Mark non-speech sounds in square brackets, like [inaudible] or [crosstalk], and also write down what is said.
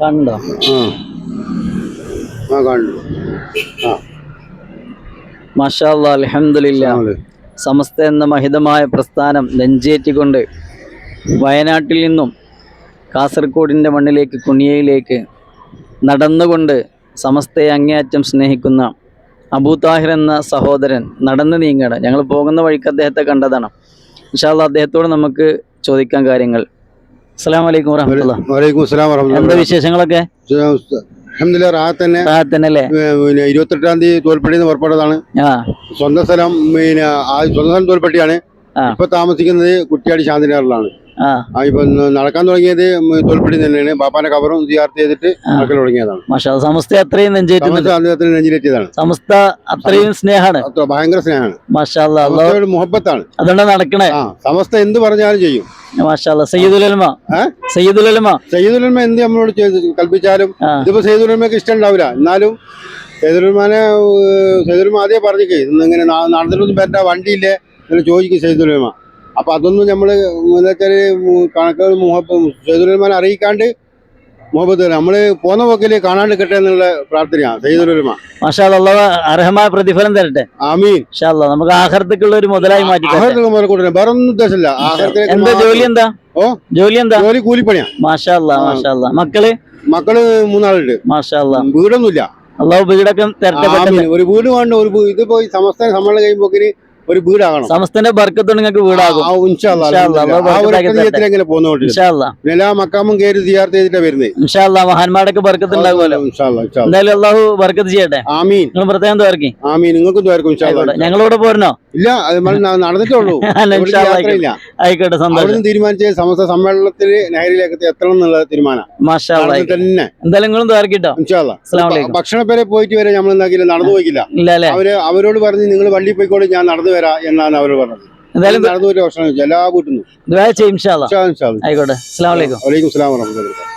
കണ്ടോ? ആ. കണ്ടു. ആ. മാഷാ അലഹമില്ല സമസ്ത എന്ന മഹിതമായ പ്രസ്ഥാനം നെഞ്ചേറ്റിക്കൊണ്ട് വയനാട്ടിൽ നിന്നും കാസർഗോഡിന്റെ മണ്ണിലേക്ക് കുണിയയിലേക്ക് നടന്നുകൊണ്ട് സമസ്തയെ അങ്ങേയറ്റം സ്നേഹിക്കുന്ന അബൂ താഹിർ എന്ന സഹോദരൻ നടന്ന് നീങ്ങണം. ഞങ്ങൾ പോകുന്ന വഴിക്ക് അദ്ദേഹത്തെ കണ്ടതാണ്. ഇൻഷാല്ല അദ്ദേഹത്തോട് നമുക്ക് ചോദിക്കാൻ കാര്യങ്ങൾ. വറഹമത്തുള്ള. വലൈക്കും അസ്സലാം എന്താ വിശേഷങ്ങളൊക്കെ? അൽഹംദുലില്ലാ റാഹത്ത് തന്നെ. തന്നെ പിന്നെ ഇരുപത്തെട്ടാം തീയതി തോൽപ്പള്ളിയിൽ നിന്ന് പുറപ്പെട്ടതാണ് സ്വന്തം സ്ഥലം പിന്നെ സ്വന്തം സ്ഥലം തോൽപ്പട്ടിയാണ്. ഇപ്പൊ താമസിക്കുന്നത് കുട്ടിയാടി ശാന്തിനഗറിലാണ്. ഇപ്പൊ നടക്കാൻ തുടങ്ങിയത് തോൽപ്പിടി തന്നെയാണ് ബാപ്പാന്റെ കവറും സിയാർത്ത് ചെയ്തിട്ട് നടക്കൽ തുടങ്ങിയതാണ്. മാഷാ സമസ്ത അത്രയും നെഞ്ചിലെത്തിയതാണ് സമസ്ത അത്രയും സ്നേഹമാണ്. ഭയങ്കര സ്നേഹമാണ്. മാഷാല്ല മുഹബത്താണ്. അതുകൊണ്ട് നടക്കണേ. സമസ്ത എന്ത് പറഞ്ഞാലും ചെയ്യും. സയ്യിദുലമ ഏ? സയ്യിദുലമ സയ്യിദുലമ എന്ത് നമ്മളോട് ചെയ്ത് കൽപ്പിച്ചാലും ഇതിപ്പോ സയ്യിദുലമയ്ക്ക് ഇഷ്ടം ഉണ്ടാവില്ല എന്നാലും സയ്യിദുലമാനെ സയ്യിദുലമ ആദ്യം പറഞ്ഞിക്കേ ഇന്നിങ്ങനെ നടന്നിട്ടൊന്നും പറ്റാ വണ്ടിയില്ലേ? ഇങ്ങനെ ചോദിക്കും സയ്യിദുലമ അപ്പൊ അതൊന്നും നമ്മൾ വെച്ചാൽ കണക്കുകൾ സൈദുരഹ്മാൻ അറിയിക്കാണ്ട് മുഹബത്ത് നമ്മൾ പോന്ന പോക്കിൽ കാണാണ്ട് കിട്ടുക എന്നുള്ള പ്രാർത്ഥനയാണ് സൈദുരഹ്മാൻ മാഷാല്ല അർഹമായ പ്രതിഫലം തരട്ടെ? ആമീൻ. നമുക്ക് ആഹർത്തിക്കുള്ള ഒരു മുതലായി മാറ്റി മുതൽ കൂട്ടണം വേറെ ഒന്നും ഉദ്ദേശമില്ല. എന്താ ജോലി എന്താ? ഓ? ജോലി എന്താ ജോലി കൂലിപ്പണിയാ. മാഷാല്ല. മാഷാല്ല മക്കൾ? മക്കൾ മൂന്നാളുണ്ട്. മാഷാല്ല വീടൊന്നുമില്ല. അള്ളാഹു വീടൊക്കെ തരട്ടെ ഒരു വീട് വേണ്ട ഒരു ഇത് ഇതിപ്പോ ഈ സംസ്ഥാന സമ്മേളനം കഴിയുമ്പോക്കിന് ഒരു വീടാകണം. സമസ്തന്റെ ബർക്കത്തോട് നിങ്ങൾക്ക് വീടാകും. എങ്ങനെ ഇൻഷാല്ല എല്ലാ മക്കാമും കയറി സിയാർത്ത് ചെയ്തിട്ടാ വരുന്നത് ഇൻഷാല്ല മഹാന്മാരൊക്കെ ബർക്കത്ത് ഉണ്ടാകുമല്ലോ. എന്തായാലും അള്ളാഹു ബർക്കത്ത് ചെയ്യട്ടെ? ആമീൻ. നിങ്ങൾ പ്രത്യേകം തോർക്കി ആമീൻ. നിങ്ങൾക്കും തോർക്കും. ഞങ്ങളോട് പോരണോ? ഇല്ല നടന്നിട്ടുള്ളൂ. [laughs] ആയിക്കോട്ടെ. സന്തോഷം. തീരുമാനിച്ച സമസ്ത സമ്മേളനത്തിൽ നഹരിലേക്ക് എത്തണം എന്നുള്ള തീരുമാനം. തന്നെ. എന്തായാലും നിങ്ങളും തോർക്കിട്ടോ ഭക്ഷണ പേരെ പോയിട്ട് വരെ നമ്മൾ എന്താക്കില്ല നടന്നു പോയിക്കില്ല. അവർ അവരോട് പറഞ്ഞ് നിങ്ങൾ വള്ളി പോയിക്കോളൂ ഞാൻ നടന്നു വരാം എന്നാണ് അവർ പറഞ്ഞത്. എന്തായാലും നടന്നു ഒരു ഭക്ഷണം എല്ലാ വീട്ടിൽ നിന്നും. ആയിക്കോട്ടെ. അസ്സാം അലൈക്കും. വലൈക്കും സ്ലാം വറഹ്മത്തുള്ളാഹി